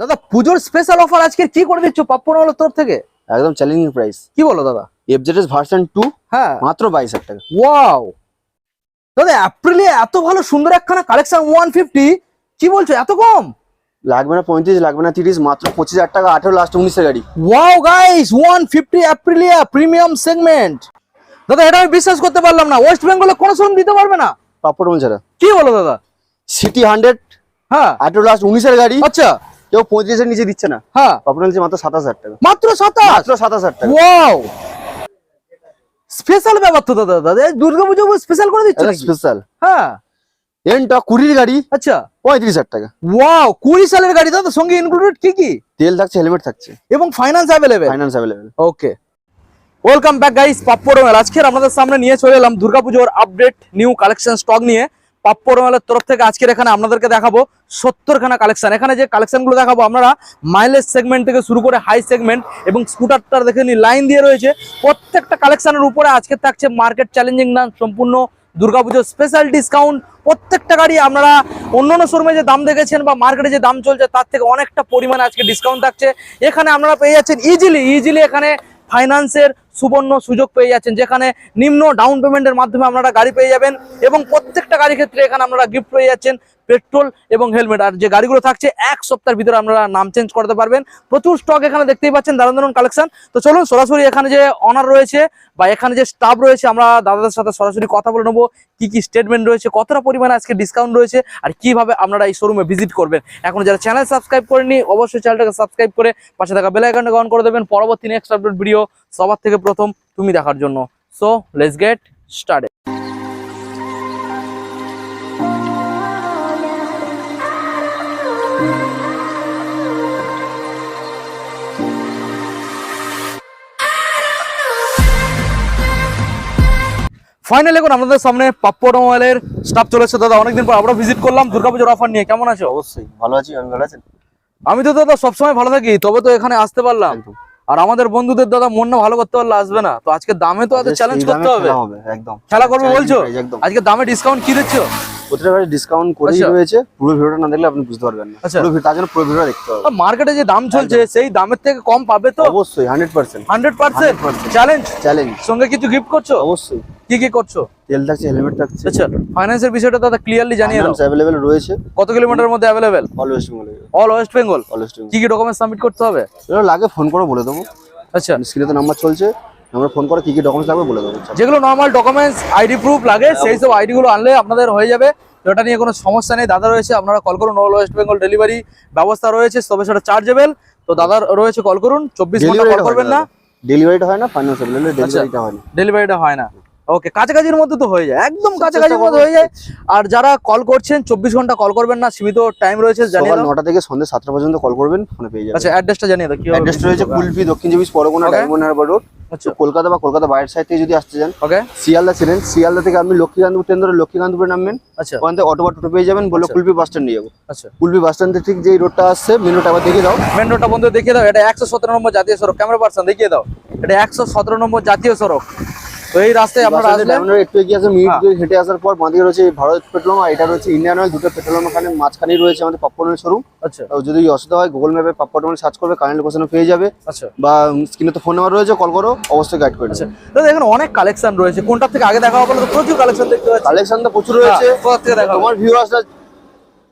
দাদা পুজোর special offer আজকে কি করে দিচ্ছ? পাপ্পড়ওয়ালার তরফ থেকে? একদম চ্যালেঞ্জিং প্রাইস কি বলো দাদা? এফজেডএস ভার্সন টু হ্যাঁ। মাত্র বাইশ হাজার টাকা। ওয়াও দাদা এপ্রিলে এত ভালো সুন্দর একখানা কালেকশন ওয়ান ফিফটি কি বলছো এত কম? লাগবে না পঁয়ত্রিশ লাগবে না তিরিশ মাত্র পঁচিশ হাজার টাকা আঠেরো লাস্ট উনিশের গাড়ি। Wow guys one fifty Aprilia premium segment দাদা এটা আমি বিশ্বাস করতে পারলাম না। ওয়েস্ট বেঙ্গলে কোনো শোরুম দিতে পারবে না? পাপড় ছাড়া কি বলো দাদা? সিটি হান্ড্রেড হ্যাঁ। আঠেরো লাস্ট উনিশের গাড়ি। আচ্ছা। কেউ পঁয়ত্রিশের নিচে দিচ্ছে না। হ্যাঁ। পাপড় বলছে মাত্র সাতাশ হাজার টাকা। মাত্র সাতাশ? মাত্র সাতাশ হাজার টাকা। ওয়াও। স্পেশাল ব্যাপার তো দাদা দাদা দুর্গাপুজো স্পেশাল করে দিচ্ছে স্পেশাল। হ্যাঁ। এনটা কুড়ির গাড়ি। আচ্ছা। পঁয়ত্রিশ হাজার টাকা। ওয়াও কুড়ি সালের গাড়ি দাদা সঙ্গে ইনক্লুডেড কি কি? তেল থাকছে হেলমেট থাকছে। এবং finance available finance available okay welcome back guys mail আপনাদের সামনে নিয়ে চলে এলাম দুর্গাপুজোর আপডেট নিউ কালেকশন স্টক নিয়ে। পাপ্পড় মেলের তরফ থেকে আজকের এখানে আপনাদেরকে দেখাবো সত্তরখানা কালেকশন এখানে যে কালেকশনগুলো দেখাবো আপনারা মাইলেজ সেগমেন্ট থেকে শুরু করে হাই সেগমেন্ট এবং স্কুটারটার দেখে নি লাইন দিয়ে রয়েছে। প্রত্যেকটা কালেকশনের উপরে আজকে থাকছে মার্কেট চ্যালেঞ্জিং না সম্পূর্ণ দুর্গাপুজোর স্পেশাল ডিসকাউন্ট প্রত্যেকটা গাড়ি আপনারা অন্য অন্য শোরুমে যে দাম দেখেছেন বা মার্কেটে যে দাম চলছে, তার থেকে অনেকটা পরিমাণে আজকে ডিসকাউন্ট থাকছে। এখানে আপনারা পেয়ে যাচ্ছেন ইজিলি ইজিলি এখানে ফাইন্যান্সের সুবর্ণ সুযোগ পেয়ে যাচ্ছেন, যেখানে নিম্ন ডাউন পেমেন্টের মাধ্যমে আপনারা গাড়ি পেয়ে যাবেন এবং প্রত্যেকটা গাড়ির ক্ষেত্রে এখানে আপনারা গিফট পেয়ে যাচ্ছেন। পেট্রোল এবং হেলমেট। আর যে গাড়িগুলো থাকছে, এক সপ্তাহের ভিতরে আপনারা নাম চেঞ্জ করতে পারবেন। প্রচুর স্টক এখানে দেখতেই পাচ্ছেন দারুণ দারুণ কালেকশন তো চলুন, সরাসরি এখানে যে অনার রয়েছে বা এখানে যে স্টাফ রয়েছে, আমরা দাদাদের সাথে সরাসরি কথা বলে নেব। কি কি স্টেটমেন্ট রয়েছে, কতটা পরিমাণে আজকে ডিসকাউন্ট রয়েছে, আর কীভাবে আপনারা এই শোরুমে ভিজিট করবেন। এখন যারা চ্যানেল সাবস্ক্রাইব করেনি অবশ্যই চ্যানেলটাকে সাবস্ক্রাইব করে পাশে থাকা বেল আইকনটা অন করে দেবেন। পরবর্তী নেক্সট আপডেট ভিডিও সবার থেকে প্রথম তুমি দেখার জন্য। So let's get started finally এখন আমাদের সামনে পাপ্পড় মোবাইলের স্টাফ চলেছে দাদা অনেকদিন পর আমরা ভিজিট করলাম দুর্গাপুজোর অফার নিয়ে। কেমন আছো? অবশ্যই ভালো আছি আমি ভালো আছেন? আমি তো দাদা সবসময় ভালো থাকি তবে তো এখানে আসতে পারলাম। আর আমাদের বন্ধুদের দাদা মন না ভালো করতে পারলে আসবে না। তো আজকে দামে তো চ্যালেঞ্জ করতে হবে। একদম। খেলা করবে বলছো? আজকে দামে ডিসকাউন্ট কি দিচ্ছ প্রতিটা ডিসকাউন্ট করেই। রয়েছে। পুরো ভিডিওটা না দেখলে আপনি বুঝতে পারবেন না। আচ্ছা। পুরো তার জন্য পুরো ভিডিওটা দেখতে হবে। মার্কেটে যে দাম চলছে সেই দামের থেকে কম পাবে তো? অবশ্যই hundred percent hundred percent 100% challenge challenge সঙ্গে কিছু গিফট করছ? অবশ্যই। কি কি করছ? তেল থাকছে হেলমেট থাকছে। আচ্ছা ফাইন্যান্সের বিষয়টা দাদা ক্লিয়ারলি জানিয়ে দাও। অ্যাভেলেবেল রয়েছে। কত কিলোমিটারের মধ্যে available all West Bengal all West Bengal all West Bengal কি কি ডকুমেন্ট সাবমিট করতে হবে? এগুলো লাগে ফোন করে বলে দেবো। আচ্ছা। স্ক্রিনে তো নাম্বার চলছে। আমরা ফোন করে কি কি ডকুমেন্টস লাগবে বলে দেবো। যেগুলো নর্মাল ডকুমেন্টস আইডি প্রুফ লাগে সেই সব আইডি গুলো আনলে আপনাদের হয়ে যাবে। এটা নিয়ে কোনো সমস্যা নেই। দাদা রয়েছে আপনারা কল করুন। অল ওয়েস্ট বেঙ্গল ডেলিভারি ব্যবস্থা রয়েছে তবে সেটা চার্জেবল তো দাদার রয়েছে কল করুন। চব্বিশ ঘণ্টা কল করবেন না। ডেলিভারিটা হয় না ফাইন্যান্স আচ্ছা। ডেলিভারিটা হয় না। ডেলিভারিটা হয় না। ওকে কাছাকাছির মধ্যে তো হয়ে যায় একদম কাছাকাছির মধ্যে হয়ে যায়। আর যারা কল করছেন চব্বিশ ঘণ্টা কল করবেন না সীমিত টাইম রয়েছে জানিয়ে নটা থেকে সন্ধ্যে সাতটা পর্যন্ত কল করবেন ফোনে পেয়ে যাবেন। আচ্ছা অ্যাড্রেসটা জানিয়ে দাও কি অ্যাড্রেস রয়েছে Kulpi Dakshin Chabbish Pargana. Diamond Harbour road. আচ্ছা। কলকাতা বা কলকাতা বাইরের সাইড থেকে যদি আসতে চান ওকে শিয়ালদা ছিলেন শিয়ালদা থেকে আপনি লক্ষ্মীকান্তপুর ট্রেন ধরে লক্ষ্মীকান্তপুরে নামবেন। আচ্ছা। ওখান থেকে অটো বা টোটো পেয়ে যাবেন বলে। কুলপি বাস স্ট্যান্ড নিয়ে যাব। আচ্ছা। কুলপি বাস স্ট্যান্ড ঠিক যেই রোডটা আসছে মেন রোড আবার দেখিয়ে দাও। মেন রোডটা বন্ধু দেখিয়ে দাও এটা একশো সতেরো নম্বর জাতীয় সড়ক। ক্যামেরা পার্সন দেখিয়ে দাও এটা একশো সতেরো নম্বর জাতীয় সড়ক। তো এই রাস্তায় আপনারা আসবেন? ডায়মন্ড একটু এগিয়ে আসে মিনিট হ্যাঁ। দুই হেঁটে আসার পর বাঁদিকে রয়েছে ভারত পেট্রোল আর এটা রয়েছে ইন্ডিয়ান অয়েল দুটো পেট্রোল এখানে মাঝখানেই রয়েছে আমাদের পপকর্নের শোরুম আচ্ছা। যদি অসুবিধা হয় গুগল ম্যাপে পপকর্ন সার্চ করবে কারেন্ট লোকেশনে পেয়ে যাবে। আচ্ছা। বা স্ক্রিনে তো ফোন নাম্বার রয়েছে কল করো অবশ্যই গাইড করে আচ্ছা। দাদা এখানে অনেক কালেকশন রয়েছে। কোনটা থেকে আগে দেখা হবে প্রচুর কালেকশন দেখতে পাচ্ছি। কালেকশন তো প্রচুর রয়েছে। হ্যাঁ? তোমার ভিউয়ার্সরা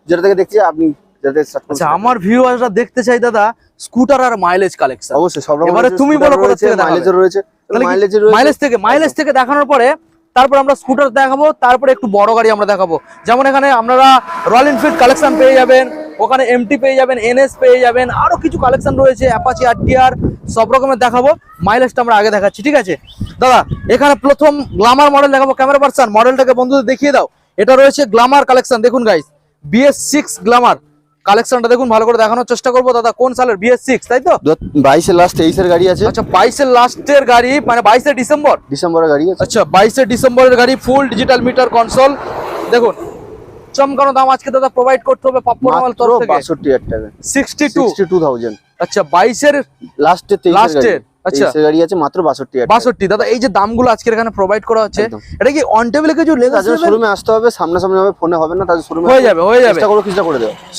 যেটা থেকে দেখছি আপনি যাতে আচ্ছা আমার ভিউয়ার্সরা দেখতে চাই দাদা স্কুটার আর মাইলেজ কালেকশন অবশ্যই সব রকম এবারে তুমি বলো কোথা থেকে মাইলেজ রয়েছে মাইলেজ মাইলেজ থেকে মাইলেজ থেকে দেখানোর পরে তারপর আমরা স্কুটার দেখাবো তারপরে একটু বড় গাড়ি আমরা দেখাবো। যেমন এখানে আপনারা রয়্যাল এনফিল্ড কালেকশন পেয়ে যাবেন ওখানে এমটি পেয়ে যাবেন এনএস পেয়ে যাবেন আরও কিছু কালেকশন রয়েছে অ্যাপাচি আরটিআর সব রকমের দেখাবো। মাইলেজটা আমরা আগে দেখাচ্ছি ঠিক আছে? দাদা এখানে প্রথম গ্লামার মডেল দেখাবো ক্যামেরা পার্সন মডেলটাকে বন্ধুদের দেখিয়ে দাও। এটা রয়েছে গ্লামার কালেকশন দেখুন গাইস বিএস সিক্স গ্লামার কালেকশনটা দেখুন ভালো করে দেখানোর চেষ্টা করব। দাদা কোন সালের? বিএস সিক্স তাই তো? বাইশে লাস্ট তেইশের গাড়ি আছে। আচ্ছা বাইশের লাস্টের গাড়ি মানে বাইশে ডিসেম্বর? ডিসেম্বরের গাড়ি আচ্ছা বাইশে ডিসেম্বরের গাড়ি ফুল ডিজিটাল মিটার কনসোল দেখুন চমকানো দাম আজকে দাদা প্রোভাইড করতে হবে পাপ্পু রামাল তরফ থেকে। বাষট্টি হাজার টাকা। Sixty two sixty two thousand আচ্ছা বাইশের লাস্টে তেইশের গাড়ি। লাস্টের আচ্ছা। গাড়ি আছে মাত্র দাদা এই যে দামগুলো আজকের এখানে প্রোভাইড করা হচ্ছে এটা কি অন টেবিলে কিছু শোরুমে আসতে হবে হবে ফোনে হবে না শোরুমে হয়ে যাবে হয়ে যাবে। চেষ্টা করে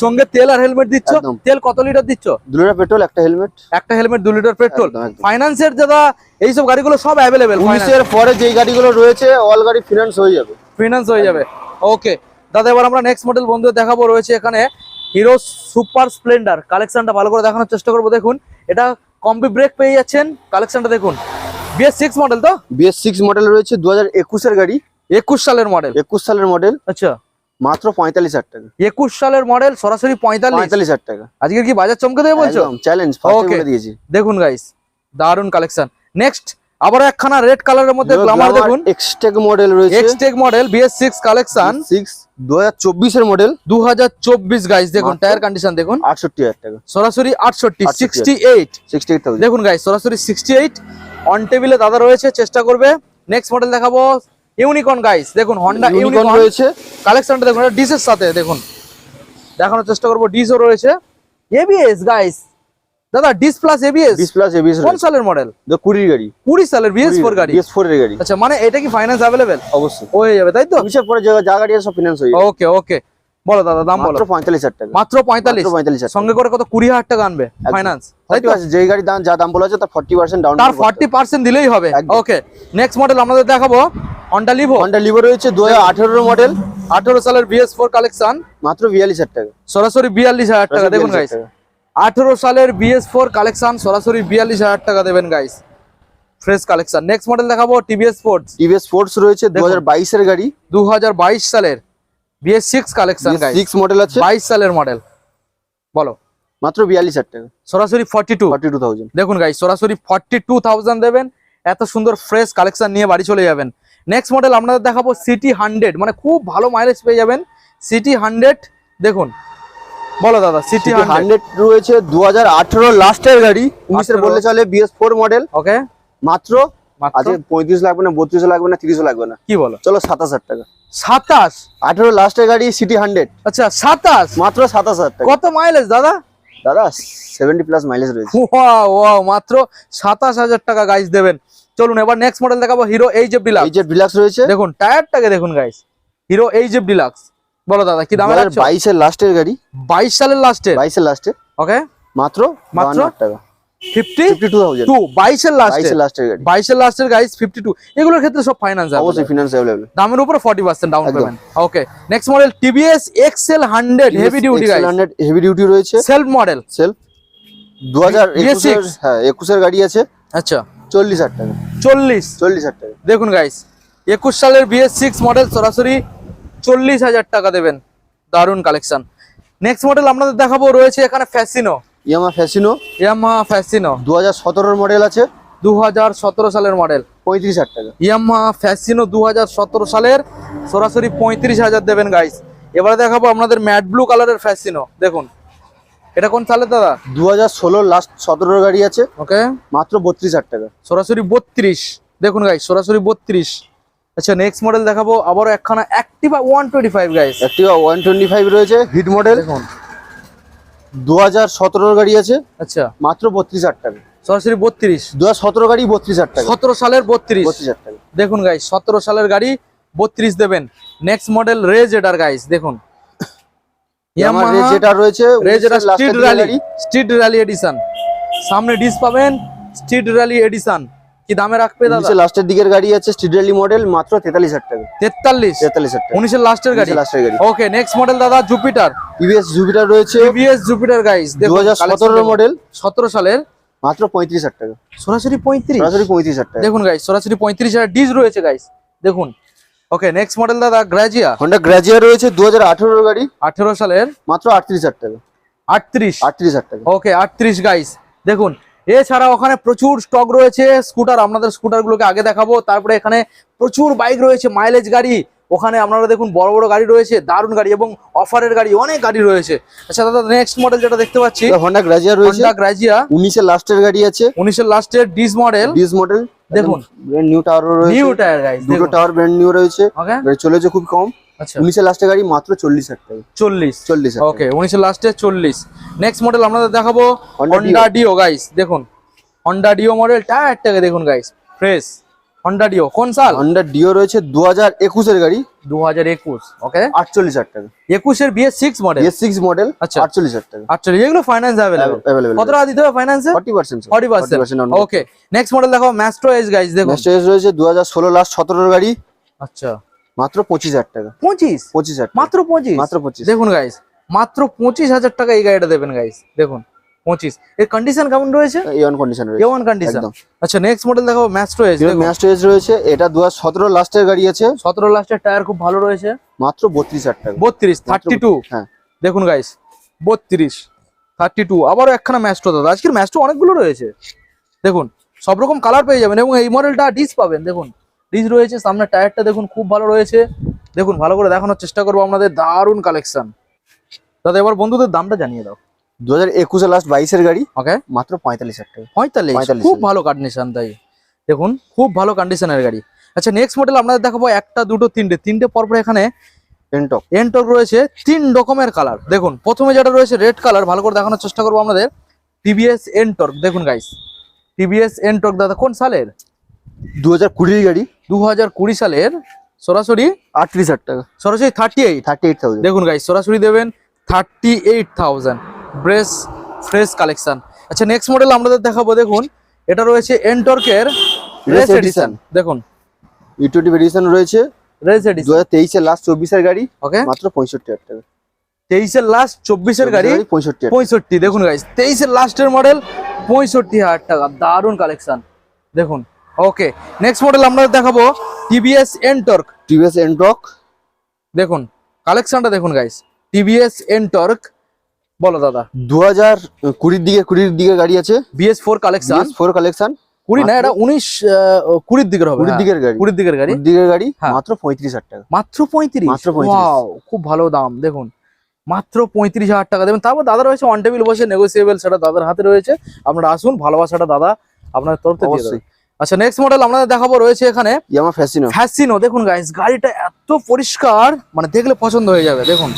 সঙ্গে তেল আর হেলমেট দিচ্ছ? তেল কত লিটার দিচ্ছ? লিটার পেট্রোল একটা হেলমেট একটা হেলমেট লিটার পেট্রোল। ফাইন্যান্সের দাদা এইসব গাড়িগুলো সব পরে যেই গাড়িগুলো রয়েছে অল গাড়ি ফিনান্স হয়ে যাবে। ফিনান্স হয়ে যাবে। ওকে দাদা এবার আমরা নেক্সট মডেল বন্ধু দেখাবো রয়েছে এখানে হিরো সুপার স্প্লেন্ডার কালেকশনটা ভালো করে দেখানোর চেষ্টা করব দেখুন। এটা কম্পি ব্রেক পেয়ে যাচ্ছেন। কালেকশনটা দেখুন। বিএস সিক্স মডেল তো? বিএস সিক্স মডেল রয়েছে দু হাজার একুশের গাড়ি। একুশ সালের মডেল একুশ সালের মডেল আচ্ছা। মাত্র পঁয়তাল্লিশ হাজার টাকা। একুশ সালের মডেল সরাসরি পঁয়তাল্লিশ। পঁয়তাল্লিশ হাজার টাকা। আজকে কি বাজার চমকে দেবে বলছো? চ্যালেঞ্জ. বলে দিয়েছি। দেখুন গাইস দারুণ কালেকশন নেক্সট আবার একখানা রেড কালারের মধ্যে গ্লামার দেখুন। এক্সটেক মডেল রয়েছে। Xtec model BS six collection six দু হাজার মডেল দু হাজার চব্বিশ গাইস দেখুন টায়ার কন্ডিশন দেখুন। আটষট্টি হাজার টাকা। সরাসরি আটষট্টি 68 সিক্সটি এইট সিক্সটি এইট দেখুন গাইস সরাসরি সিক্সটি এইট অন টেবিলে দাদা রয়েছে চেষ্টা করবে। নেক্সট মডেল দেখাবো ইউনিকর্ন গাইস দেখুন হন্ডা ইউনিকর্ন রয়েছে। কালেকশনটা দেখুন ডিসের সাথে দেখুন। দেখানোর চেষ্টা করব ডিসও রয়েছে। এবিএস গাইস দাদা ডিস প্লাস এবিএস বিশ প্লাস এবিএস কোন সালের মডেল কুড়ির গাড়ি। কুড়ি সালের বিএস ফোর গাড়ি বিএস ফোর এর গাড়ি। আচ্ছা মানে এটা কি ফাইন্যান্স অ্যাভেলেবেল অবশ্যই। হয়ে যাবে তাই তো? উনিশের পরে যে যা গাড়ি আছে সব ফিনান্স হয়ে যাবে। ওকে ওকে। বলো দাদা দাম বলো। মাত্র পঁয়তাল্লিশ হাজার টাকা। মাত্র পঁয়তাল্লিশ? মাত্র পঁয়তাল্লিশ হাজার সঙ্গে করে কত? কুড়ি হাজার টাকা আনবে ফাইন্যান্স তাই তো? যেই গাড়ি দাম যা দাম বলা আছে তার ফর্টি পার্সেন্ট ডাউন তার ফর্টি পার্সেন্ট দিলেই হবে। ওকে নেক্সট মডেল আমাদের দেখাবো হন্ডা লিভো হন্ডা লিভো রয়েছে দু হাজার আঠেরোর মডেল আঠারো সালের বিএস ফোর কালেকশন মাত্র বিয়াল্লিশ হাজার টাকা। সরাসরি বিয়াল্লিশ হাজার টাকা। দেখুন গাইস আঠেরো সালের বিএস ফোর কালেকশন সরাসরি বিয়াল্লিশ হাজার টাকা দেবেন guys fresh collection next model দেখাবো টিভিএস স্পোর্টস টিভিএস স্পোর্টস রয়েছে দু হাজার গাড়ি। দু হাজার বাইশ সালের BS six collection guys six model আছে। বাইশ সালের মডেল বলো। মাত্র বিয়াল্লিশ হাজার টাকা। সরাসরি forty two forty two thousand দেখুন গাইস সরাসরি ফর্টি টু থাউজেন্ড দেবেন। এত সুন্দর ফ্রেশ কালেকশন নিয়ে বাড়ি চলে যাবেন। নেক্সট মডেল আপনাদের দেখাবো সিটি হান্ড্রেড মানে খুব ভালো মাইলেজ পেয়ে যাবেন। সিটি হান্ড্রেড দেখুন। বলো দাদা সিটি হান্ড্রেড রয়েছে দু হাজার আঠেরো লাস্টের গাড়ি। উনিশের 18 বললে চলে বিএস ফোর মডেল ওকে মাত্র? আজকে পঁয়ত্রিশ লাগবে না বত্রিশ লাগবে না তিরিশও লাগবে না। কি বলো? চলো সাতাশ হাজার টাকা। সাতাশ? আঠেরো লাস্টের গাড়ি সিটি হান্ড্রেড আচ্ছা সাতাশ? মাত্র সাতাশ হাজার টাকা। কত মাইলেজ দাদা? দাদা সেভেন্টি প্লাস মাইলেজ রয়েছে। ওয়াও ওয়াও মাত্র সাতাশ হাজার টাকা গাইস দেবেন। চলুন এবার নেক্সট মডেল দেখাবো হিরো এইচ এফ ডিলাক্স এই যে ডিলাক্স রয়েছে। দেখুন টায়ারটাকে দেখুন guys Hero H F Deluxe বলো দাদা কি দামে রাখছো? বাইশের লাস্টের গাড়ি। বাইশ সালের লাস্টে বাইশের লাস্টে ওকে। মাত্র টাকা। ফিফটি ফিফটি টু লাস্টের? গাড়ি। বাইশের লাস্টের গাইস ফিফটি টু এগুলোর ক্ষেত্রে সব অবশ্যই ফিনান্স দামের উপরে down. Payment okay next model TVS heavy duty guys heavy duty রয়েছে। সেলফ মডেল সেলফ দু হাজার BS6 একুশের হ্যাঁ গাড়ি আছে। আচ্ছা। চল্লিশ হাজার টাকা। চল্লিশ। চল্লিশ হাজার টাকা। দেখুন গাইস একুশ সালের বিএস সিক্স মডেল সরাসরি চল্লিশ হাজার টাকা দেবেন। দারুণ কালেকশন নেক্সট মডেল আপনাদের দেখাবো রয়েছে এখানে Fascino Yamaha Fascino Yamaha Fascino দু হাজার মডেল আছে। দু হাজার সতেরো সালের মডেল পঁয়ত্রিশ হাজার টাকা। ইয়ামাহা ফ্যাসিনো দু হাজার সতেরো সালের সরাসরি পঁয়ত্রিশ হাজার দেবেন গাইস এবারে দেখাবো আপনাদের ম্যাট ব্লু কালারের ফ্যাসিনো দেখুন। এটা কোন সালের দাদা? দু হাজার লাস্ট সতেরোর গাড়ি আছে। ওকে মাত্র বত্রিশ হাজার টাকা। সরাসরি বত্রিশ। দেখুন গাইস সরাসরি বত্রিশ। আচ্ছা নেক্সট মডেল দেখাবো। আবারও একখানা Activa one twenty five guys Activa one twenty five রয়েছে হিট মডেল দেখুন। দু হাজার সতেরোর গাড়ি আছে। আচ্ছা। মাত্র বত্রিশ হাজার টাকা। সরাসরি বত্রিশ। দু হাজার সতেরো গাড়ি বত্রিশ হাজার টাকা। সতেরো সালের বত্রিশ। বত্রিশ হাজার টাকা। দেখুন গাইস সতেরো সালের গাড়ি বত্রিশ দেবেন। নেক্সট মডেল রেজ এটার গাইস দেখুন। যেটা রয়েছে স্ট্রিট এর র্যালি স্ট্রিট র্যালি এডিশন সামনে ডিস পাবেন স্ট্রিট র্যালি এডিশন কি দামে রাখবে দাদা? লাস্টের দিকের গাড়ি আছে স্টিডেলি মডেল মাত্র তেতাল্লিশ হাজার টাকা। তেতাল্লিশ? তেতাল্লিশ হাজার টাকা। উনিশের লাস্টের গাড়ি? লাস্টের গাড়ি। ওকে নেক্সট মডেল দাদা জুপিটার টিভিএস জুপিটার রয়েছে। টিভিএস জুপিটার গাইস দু হাজার সতেরোর মডেল সতেরো সালের? মাত্র পঁয়ত্রিশ হাজার টাকা। সরাসরি পঁয়ত্রিশ? সরাসরি পঁয়ত্রিশ হাজার টাকা। দেখুন গাইস সরাসরি পঁয়ত্রিশ হাজার ডিজ রয়েছে গাইস দেখুন। ওকে নেক্সট মডেল দাদা গ্রাজিয়া হন্ডা গ্রাজিয়া রয়েছে দু হাজার আঠেরোর গাড়ি। আঠেরো সালের? মাত্র আটত্রিশ হাজার টাকা। আটত্রিশ? আটত্রিশ হাজার টাকা। ওকে আটত্রিশ গাইস দেখুন এছাড়া ওখানে প্রচুর স্টক রয়েছে। স্কুটার আপনাদের স্কুটারগুলোকে আগে দেখাবো। তারপরে এখানে প্রচুর বাইক রয়েছে মাইলেজ গাড়ি। ওখানে আপনারা দেখুন বড় বড় গাড়ি রয়েছে দারুণ গাড়ি এবং অফারের গাড়ি অনেক গাড়ি রয়েছে। আচ্ছা দাদা নেক্সট মডেল যেটা দেখতে পাচ্ছি হন্ডা গ্রাজিয়া রয়েছে। হন্ডা গ্রাজিয়া উনিশের লাস্টের গাড়ি আছে। উনিশের লাস্টের ডিস মডেল ডিস মডেল দেখুন। ব্র্যান্ড নিউ টাওয়ার নিউ রয়েছে। টায়ার গাইস দুটো টাওয়ার ব্র্যান্ড নিউ রয়েছে। গাড়ি চলেছে খুব কম। আচ্ছা। উনিশের লাস্টের গাড়ি মাত্র চল্লিশ হাজার টাকা। চল্লিশ। চল্লিশ হাজার ওকে উনিশের লাস্টে চল্লিশ। নেক্সট মডেল আপনাদের দেখাবো Honda হন্ডা ডিও গাইস দেখুন। হন্ডা ডিও মডেল টায়ারটাকে দেখুন গাইস ফ্রেশ হন্ডা ডিও কোন সাল? হন্ডা ডিও রয়েছে দু হাজার একুশের গাড়ি। দু হাজার একুশ ওকে আটচল্লিশ হাজার টাকা। একুশের BS six model six model আচ্ছা। আটচল্লিশ হাজার টাকা। আচ্ছা এগুলো ফাইন্যান্স অ্যাভেলেবল অ্যাভেলেবেল কত টাকা দিতে হবে ফাইন্যান্সে forty percent forty percent. Okay next model দেখো ম্যাস্ট্রো ম্যাস্টার রয়েছে দু হাজার ষোলো লাস্ট সতেরোর গাড়ি। আচ্ছা। মাত্র পঁচিশ হাজার টাকা। পঁচিশ? পঁচিশ হাজার মাত্র পঁচিশ? মাত্র পঁচিশ। দেখুন গাইস মাত্র পঁচিশ হাজার টাকা এই গাড়িটা দেবেন গাইস দেখুন। পঁচিশ। এর কন্ডিশন কেমন রয়েছে? এই অন কন্ডিশন রয়েছে। কেমন কন্ডিশন আচ্ছা নেক্সট মডেল দেখো ম্যাস্ট্রো এস ম্যাস্টার রয়েছে। এটা দু হাজার সতেরো লাস্টের গাড়ি আছে। সতেরো লাস্টের টায়ার খুব ভালো রয়েছে। মাত্র বত্রিশ হাজার টাকা। বত্রিশ থার্টি টু হ্যাঁ। দেখুন গাইস বত্রিশ থার্টি টু আবারও একখানা ম্যাস্ট্রো দাদা। আজকের ম্যাস্ট্রো অনেকগুলো রয়েছে। দেখুন সব রকম কালার পেয়ে যাবেন এবং এই মডেলটা ডিস পাবেন। দেখুন ডিস রয়েছে সামনে টায়ারটা দেখুন খুব ভালো রয়েছে। দেখুন ভালো করে দেখানোর চেষ্টা করব আপনাদের। দারুণ কালেকশন দাদা এবার বন্ধুদের দামটা জানিয়ে দাও। দু হাজার একুশে লাস্ট বাইশের গাড়ি ওকে মাত্র পঁয়তাল্লিশ হাজার টাকা। পঁয়তাল্লিশ? 45 খুব ভালো কন্ডিশন তাই। দেখুন খুব ভালো কন্ডিশনের গাড়ি। আচ্ছা নেক্সট মডেল আপনাদের দেখাবো একটা দুটো তিনটে। তিনটে পরপর এখানে পেন্টক এন্টক রয়েছে তিন রকমের কালার দেখুন প্রথমে যেটা রয়েছে রেড কালার ভালো করে দেখানোর চেষ্টা করব আমাদের টিভিএস এন্টর্ক দেখুন গাইস টিভিএস এন্টর্ক দাদা কোন সালের? দু হাজার কুড়ির গাড়ি। দু হাজার কুড়ি সালের সরাসরি আটত্রিশ হাজার টাকা। সরাসরি thirty eight thirty eight thousand দেখুন গাইস সরাসরি দেবেন থার্টি এইট থাউজেন্ড ব্রেস ফ্রেশ কালেকশন। আচ্ছা নেক্সট মডেল আমাদের দেখাবো দেখুন। এটা রয়েছে এন্টর্কের রেস এডিশন দেখুন। ইউটিউব এডিশন রয়েছে। রেস এডিশন হাজার তেইশের লাস্ট চব্বিশের গাড়ি ওকে মাত্র পঁয়ষট্টি হাজার টাকা। তেইশের লাস্ট চব্বিশের গাড়ি পঁয়ষট্টি হাজার পঁয়ষট্টি। দেখুন গাইস তেইশের লাস্টের মডেল পঁয়ষট্টি হাজার টাকা। দারুণ কালেকশন দেখুন। ওকে নেক্সট মডেল আমরা দেখাবো টিভিএস এনটর্ক টিভিএস এন্টক দেখুন কালেকশনটা দেখুন গাইস টিভিএস এনটর্ক বলো দাদা। দু হাজার কুড়ির দিকে কুড়ির দিকে গাড়ি আছে। BS four collection. Four collection. কুড়ি না এটা উনিশ কুড়ির দিকের হবে। কুড়ির হ্যাঁ, দিকের গাড়ি। কুড়ির দিকের গাড়ি। দিকের গাড়ি হ্যাঁ। মাত্র পঁয়ত্রিশ হাজার টাকা। মাত্র পঁয়ত্রিশ? মাত্র খুব ভালো দাম দেখুন। মাত্র পঁয়ত্রিশ হাজার টাকা। দেবেন তারপর দাদা রয়েছে অন টেবিল বসে নেগোসিয়েবল সেটা দাদার হাতে রয়েছে। আপনারা আসুন ভালোবাসাটা দাদা আপনার তরফ থেকে আচ্ছা নেক্সট মডেল আপনাদের দেখাবো রয়েছে এখানে ইয়ামা ফ্যাসিনো ফ্যাসিনো দেখুন গাইস গাড়িটা এত পরিষ্কার মানে দেখলে পছন্দ হয়ে যাবে দেখুন।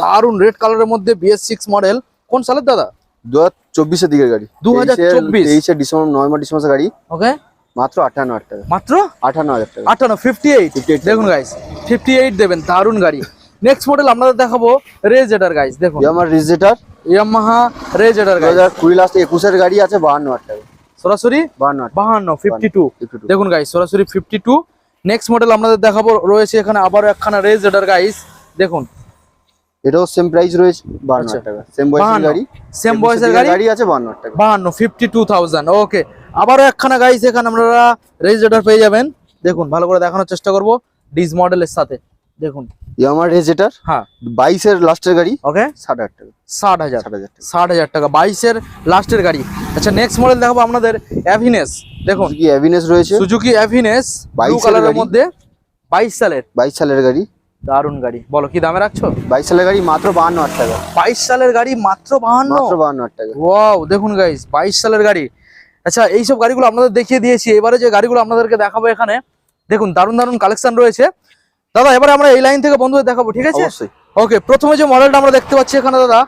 দারুণ রেড কালারের মধ্যে বিএস সিক্স মডেল কোন সালের দাদা? দু হাজার চব্বিশের দিকের গাড়ি। 2024 তেইশে ডিসেম্বর নভেম্বর ডিসেম্বর গাড়ি। ওকে। মাত্র আটান্ন হাজার টাকা। মাত্র? আটান্ন হাজার টাকা। আটান্ন ফিফটি এইট 58 দেখুন গাইস ফিফটি এইট দেবেন দারুণ গাড়ি। নেক্সট মডেল আপনাদের দেখাবো রেজেটার গাইস দেখুন। ইয়ামার রিজেটার ইয়ামাহা রেজেটার দু গাইস হাজার কুড়ি লাস্ট একুশের গাড়ি আছে বাহান্ন হাজার টাকা। সরাসরি? বাহান্ন হাজার বাহান্ন ফিফটি টু 52 দেখুন গাইস সরাসরি ফিফটি টু নেক্সট মডেল আপনাদের দেখাবো রয়েছে এখানে আবারও একখানা রেজেটার গাইস দেখুন এটাও সেম প্রাইস রয়েছে। বাহান্ন আচ্ছা। হাজার টাকা সেম বয়সের গাড়ি। সেম বয়সের গাড়ি? গাড়ি আছে বাহান্ন হাজার টাকা। বাহান্ন ফিফটি টু থাউজেন্ড ওকে আবারও একখানা গাইস এখানে আপনারা রেজিস্টার পেয়ে যাবেন। দেখুন ভালো করে দেখানোর চেষ্টা করব ডিজ মডেলের সাথে। দেখুন। ইয়ামার রেজেটার হ্যাঁ। বাইশের লাস্টের গাড়ি ওকে ষাট হাজার টাকা। ষাট হাজার। ষাট হাজার টাকা। ষাট হাজার টাকা বাইশের লাস্টের গাড়ি। আচ্ছা নেক্সট মডেল দেখাবো আপনাদের অ্যাভিনেস দেখুন। কি অ্যাভিনেস রয়েছে। সুজুকি অ্যাভিনেস ব্লু 22 কালারের মধ্যে বাইশ সালের। বাইশ সালের গাড়ি। দারুণ গাড়ি। বলো কি দামে রাখছো? বাইশ সালের গাড়ি মাত্র বাহান্ন হাজার টাকা। বাইশ সালের গাড়ি মাত্র বাহান্ন? মাত্র বাহান্ন হাজার টাকা। ওয়াও দেখুন গাইস বাইশ সালের গাড়ি। আচ্ছা এইসব গাড়িগুলো আপনাদের দেখিয়ে দিয়েছি। এবারে যে গাড়িগুলো আপনাদেরকে দেখাবো এখানে দেখুন দারুণ দারুণ কালেকশন রয়েছে। দাদা এবারে আমরা এই লাইন থেকে বন্ধুদের দেখাবো ঠিক আছে? ওকে প্রথমে যে মডেলটা আমরা দেখতে পাচ্ছি এখানে দাদা